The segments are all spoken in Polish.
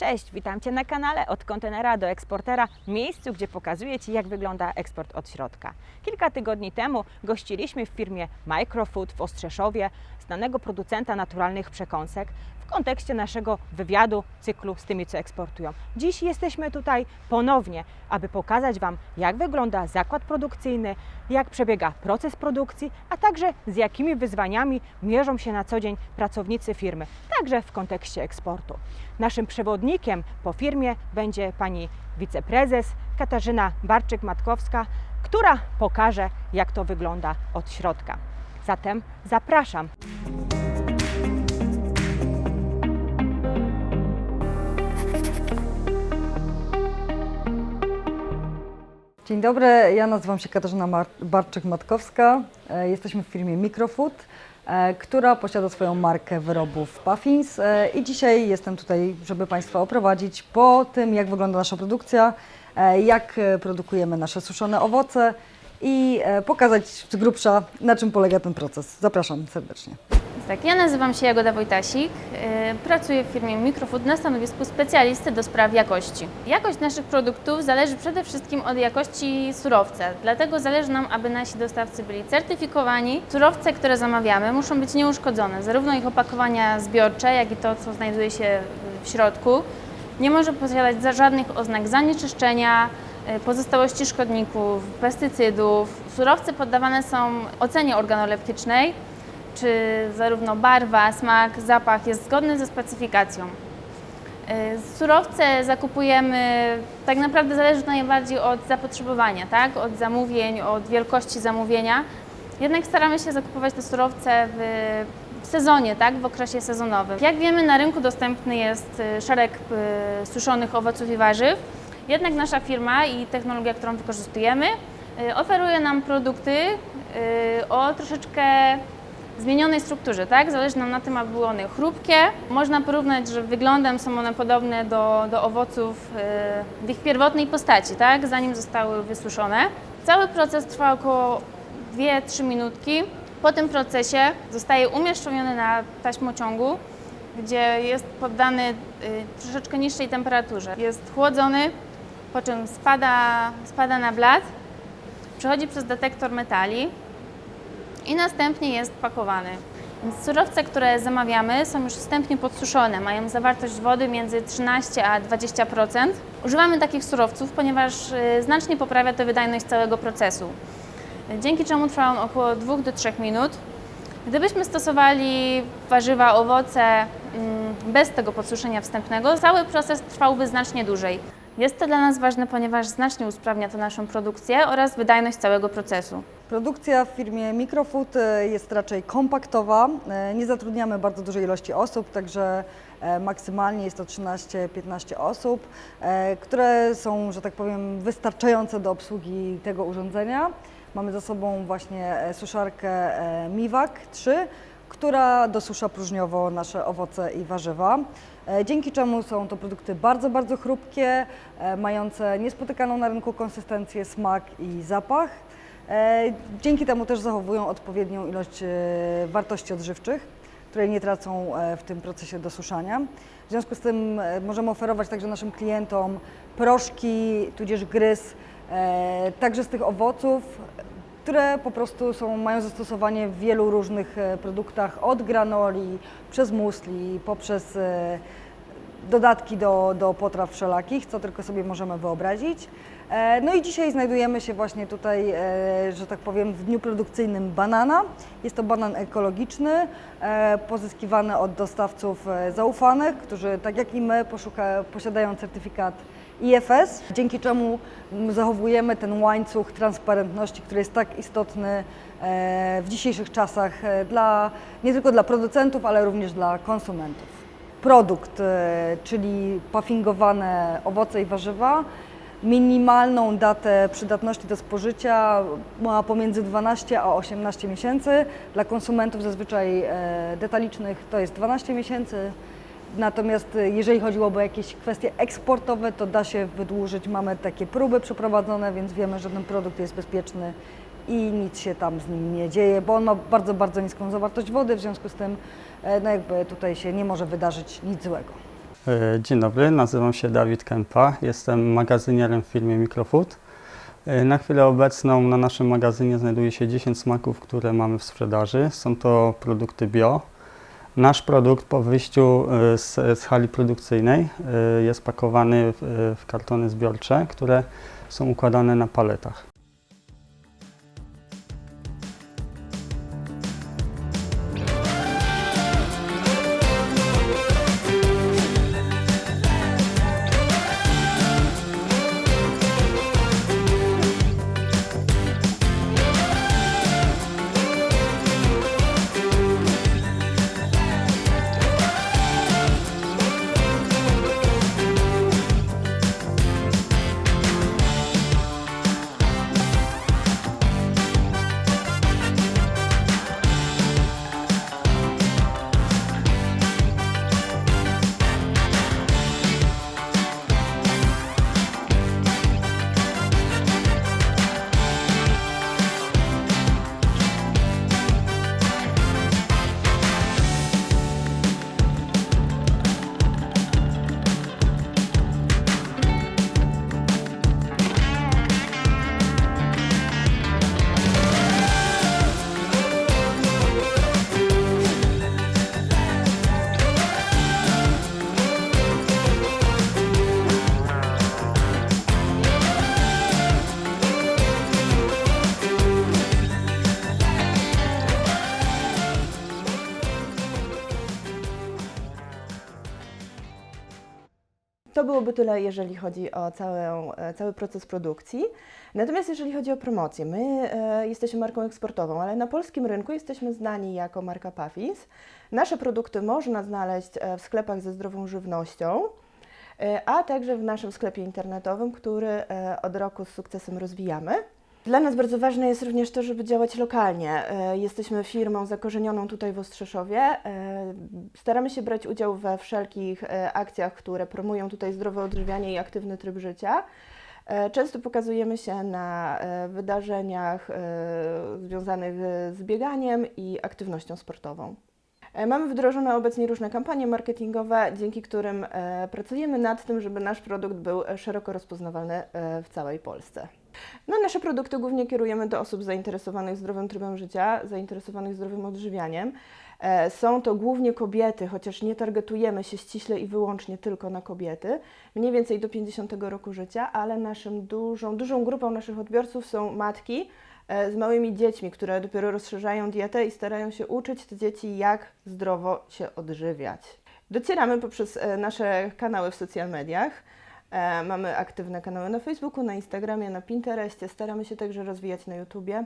Cześć, witam Cię na kanale Od kontenera do eksportera, miejscu, gdzie pokazuję Ci, jak wygląda eksport od środka. Kilka tygodni temu gościliśmy w firmie Microfood w Ostrzeszowie, znanego producenta naturalnych przekąsek, kontekście naszego wywiadu, cyklu z tymi, co eksportują. Dziś jesteśmy tutaj ponownie, aby pokazać Wam, jak wygląda zakład produkcyjny, jak przebiega proces produkcji, a także z jakimi wyzwaniami mierzą się na co dzień pracownicy firmy, także w kontekście eksportu. Naszym przewodnikiem po firmie będzie pani wiceprezes Katarzyna Barczyk-Matkowska, która pokaże, jak to wygląda od środka. Zatem zapraszam. Dzień dobry, ja nazywam się Katarzyna Barczyk-Matkowska. E, Jesteśmy w firmie Microfood, e, która posiada swoją markę wyrobów Puffins e, i dzisiaj jestem tutaj, żeby Państwa oprowadzić po tym, jak wygląda nasza produkcja, jak produkujemy nasze suszone owoce i pokazać z grubsza, na czym polega ten proces. Zapraszam serdecznie. Tak, ja nazywam się Jagoda Wojtasik, yy, pracuję w firmie Microfood na stanowisku specjalisty do spraw jakości. Jakość naszych produktów zależy przede wszystkim od jakości surowca, dlatego zależy nam, aby nasi dostawcy byli certyfikowani. Surowce, które zamawiamy muszą być nieuszkodzone, zarówno ich opakowania zbiorcze, jak i to, co znajduje się w środku. Nie może posiadać żadnych oznak zanieczyszczenia, yy, pozostałości szkodników, pestycydów. Surowce poddawane są ocenie organoleptycznej, czy zarówno barwa, smak, zapach jest zgodny ze specyfikacją. Y, Surowce zakupujemy, tak naprawdę zależy to najbardziej od zapotrzebowania, tak? od zamówień, od wielkości zamówienia. Jednak staramy się zakupować te surowce w, w sezonie, tak? w okresie sezonowym. Jak wiemy, na rynku dostępny jest y, szereg y, suszonych owoców i warzyw. Jednak nasza firma i technologia, którą wykorzystujemy, oferuje nam produkty o troszeczkę zmienionej strukturze, tak? Zależy nam na tym, aby były one chrupkie. Można porównać, że wyglądem są one podobne do, do owoców yy, w ich pierwotnej postaci, tak? Zanim zostały wysuszone. Cały proces trwa około 2-3 minutki. Po tym procesie zostaje umieszczony na taśmociągu, gdzie jest poddany yy, troszeczkę niższej temperaturze. Jest chłodzony, po czym spada, spada na blat, przechodzi przez detektor metali, i następnie jest pakowany. Więc surowce, które zamawiamy, są już wstępnie podsuszone, mają zawartość wody między 13 a 20%. Używamy takich surowców, ponieważ y, znacznie poprawia to wydajność całego procesu, dzięki czemu trwa on około 2 do 3 minut. Gdybyśmy stosowali warzywa, owoce mm, bez tego podsuszenia wstępnego, cały proces trwałby znacznie dłużej. Jest to dla nas ważne, ponieważ znacznie usprawnia to naszą produkcję oraz wydajność całego procesu. Produkcja w firmie Microfood e, jest raczej kompaktowa. E, Nie zatrudniamy bardzo dużej ilości osób, także e, maksymalnie jest to 13-15 osób, które są, że tak powiem, wystarczające do obsługi tego urządzenia. Mamy za sobą właśnie suszarkę Miwak 3, która dosusza próżniowo nasze owoce i warzywa. Dzięki czemu są to produkty bardzo, bardzo chrupkie, mające niespotykaną na rynku konsystencję, smak i zapach. E, Dzięki temu też zachowują odpowiednią ilość e, wartości odżywczych, które nie tracą e, w tym procesie dosuszania. W związku z tym możemy oferować także naszym klientom proszki, tudzież gryz, także z tych owoców, które po prostu są, mają zastosowanie w wielu różnych produktach, od granoli, przez musli, poprzez dodatki do, do potraw wszelakich, co tylko sobie możemy wyobrazić. E, No i dzisiaj znajdujemy się właśnie tutaj, e, że tak powiem, w dniu produkcyjnym banana. Jest to banan ekologiczny, e, pozyskiwany od dostawców zaufanych, którzy tak jak i my poszuka, posiadają certyfikat IFS, dzięki czemu zachowujemy ten łańcuch transparentności, który jest tak istotny w dzisiejszych czasach dla, nie tylko dla producentów, ale również dla konsumentów produkt, e, czyli puffingowane owoce i warzywa, minimalną datę przydatności do spożycia ma pomiędzy 12 a 18 miesięcy. Dla konsumentów zazwyczaj e, detalicznych to jest 12 miesięcy. Natomiast e, jeżeli chodziłoby o jakieś kwestie eksportowe, to da się wydłużyć. Mamy takie próby przeprowadzone, więc wiemy, że ten produkt jest bezpieczny i nic się tam z nim nie dzieje, bo on ma bardzo, bardzo niską zawartość wody, w związku z tym e, no jakby tutaj się nie może wydarzyć nic złego. E, Dzień dobry, nazywam się Dawid Kępa, jestem magazynierem w firmie Microfood. E, Na chwilę obecną na naszym magazynie znajduje się 10 smaków, które mamy w sprzedaży. Są to produkty bio. Nasz produkt po wyjściu z, z hali produkcyjnej jest pakowany w, w kartony zbiorcze, które są układane na paletach. To byłoby tyle, jeżeli chodzi o całą, e, cały proces produkcji. Natomiast jeżeli chodzi o promocję, my e, jesteśmy marką eksportową, ale na polskim rynku jesteśmy znani jako marka Pafis. Nasze produkty można znaleźć e, w sklepach ze zdrową żywnością, e, a także w naszym sklepie internetowym, który e, od roku z sukcesem rozwijamy. Dla nas bardzo ważne jest również to, żeby działać lokalnie. E, Jesteśmy firmą zakorzenioną tutaj w Ostrzeszowie. E, Staramy się brać udział we wszelkich e, akcjach, które promują tutaj zdrowe odżywianie i aktywny tryb życia. Często pokazujemy się na wydarzeniach związanych z bieganiem i aktywnością sportową. Mamy wdrożone obecnie różne kampanie marketingowe, dzięki którym pracujemy nad tym, żeby nasz produkt był szeroko rozpoznawalny w całej Polsce. No, nasze produkty głównie kierujemy do osób zainteresowanych zdrowym trybem życia, zainteresowanych zdrowym odżywianiem. E, Są to głównie kobiety, chociaż nie targetujemy się ściśle i wyłącznie tylko na kobiety, mniej więcej do 50 roku życia, ale naszym dużą, dużą grupą naszych odbiorców są matki e, z małymi dziećmi, które dopiero rozszerzają dietę i starają się uczyć te dzieci, jak zdrowo się odżywiać. Docieramy poprzez e, nasze kanały w social mediach. E, Mamy aktywne kanały na Facebooku, na Instagramie, na Pinterestie. Staramy się także rozwijać na YouTubie.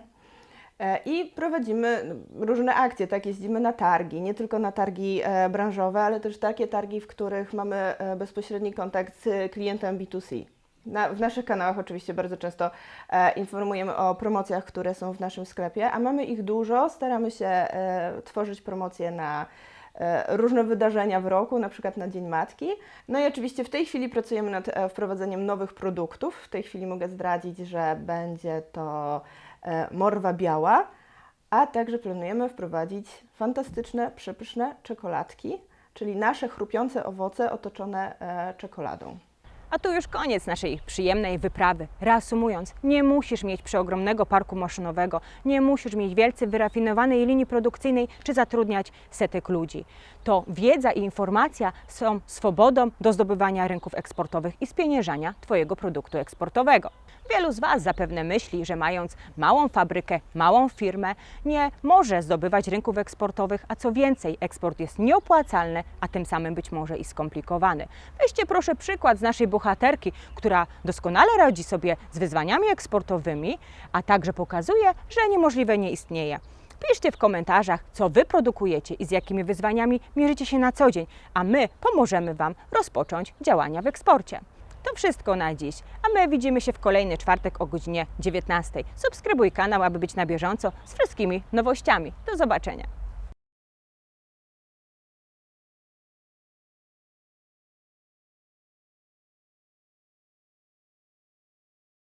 E, I prowadzimy różne akcje, tak? Jeździmy na targi, nie tylko na targi e, branżowe, ale też takie targi, w których mamy e, bezpośredni kontakt z klientem B2C. Na, w naszych kanałach oczywiście bardzo często e, informujemy o promocjach, które są w naszym sklepie, a mamy ich dużo. Staramy się e, tworzyć promocje na różne wydarzenia w roku, na przykład na Dzień Matki. No i oczywiście w tej chwili pracujemy nad e, wprowadzeniem nowych produktów. W tej chwili mogę zdradzić, że będzie to e, morwa biała, a także planujemy wprowadzić fantastyczne, przepyszne czekoladki, czyli nasze chrupiące owoce otoczone e, czekoladą. A tu już koniec naszej przyjemnej wyprawy. Reasumując, nie musisz mieć przeogromnego parku maszynowego, nie musisz mieć wielce wyrafinowanej linii produkcyjnej czy zatrudniać setek ludzi. To wiedza i informacja są swobodą do zdobywania rynków eksportowych i spieniężania Twojego produktu eksportowego. Wielu z Was zapewne myśli, że mając małą fabrykę, małą firmę, nie może zdobywać rynków eksportowych, a co więcej, eksport jest nieopłacalny, a tym samym być może i skomplikowany. Weźcie proszę przykład z naszej bohaterki, która doskonale radzi sobie z wyzwaniami eksportowymi, a także pokazuje, że niemożliwe nie istnieje. Piszcie w komentarzach, co Wy produkujecie i z jakimi wyzwaniami mierzycie się na co dzień, a my pomożemy Wam rozpocząć działania w eksporcie. To wszystko na dziś, a my widzimy się w kolejny czwartek o godzinie 19. Subskrybuj kanał, aby być na bieżąco z wszystkimi nowościami. Do zobaczenia.